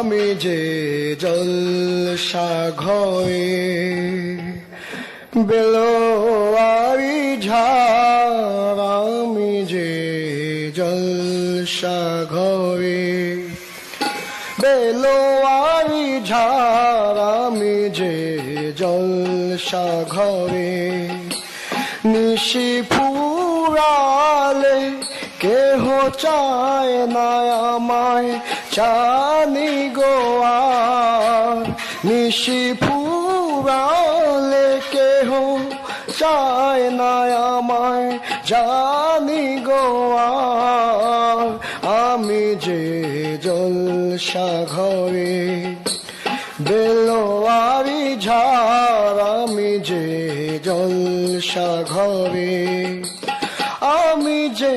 আমি যে জলসাঘরে বেলোয়ারি ঝাড়, আমি যে জলসাঘরে বেলোয়ারি ঝাড়, আমি যে জলসাঘরে নিশি ফুরালে কেহ চায় না আমায় চানি গোয়ার নিশি ফুরালে কেহ চায় না আমায় জানি গোয়ার আমি যে জলসাঘরে বেলোয়ারি ঝাড়, আমি যে জলসাঘরে আমি যে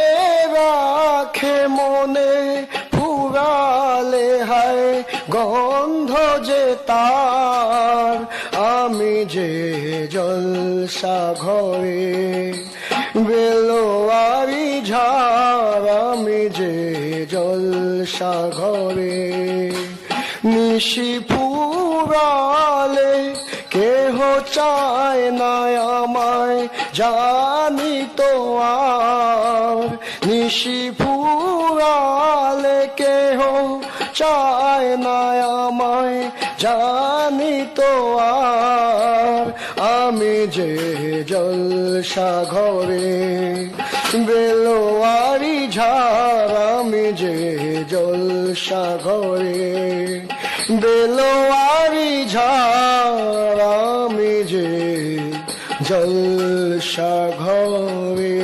রাখে মনে ফুরালে হায় গন্ধ যে তার। আমি যে জলসা ঘরে বেলোয়ারি ঝাড়, আমি যে জলসা ঘরে নিশি ফুরালে কেহ চায় না আমায় জানি তো আর। নিশি ফুরালে কেহ চায় না আমায়, জানি তো আর আমি যে জলসা ঘরে, বেলোয়ারি ঝাড় আমি যে জলসা ঘরে, বেলোয়ারি ঝাড় আমি যে জলসা ঘরে।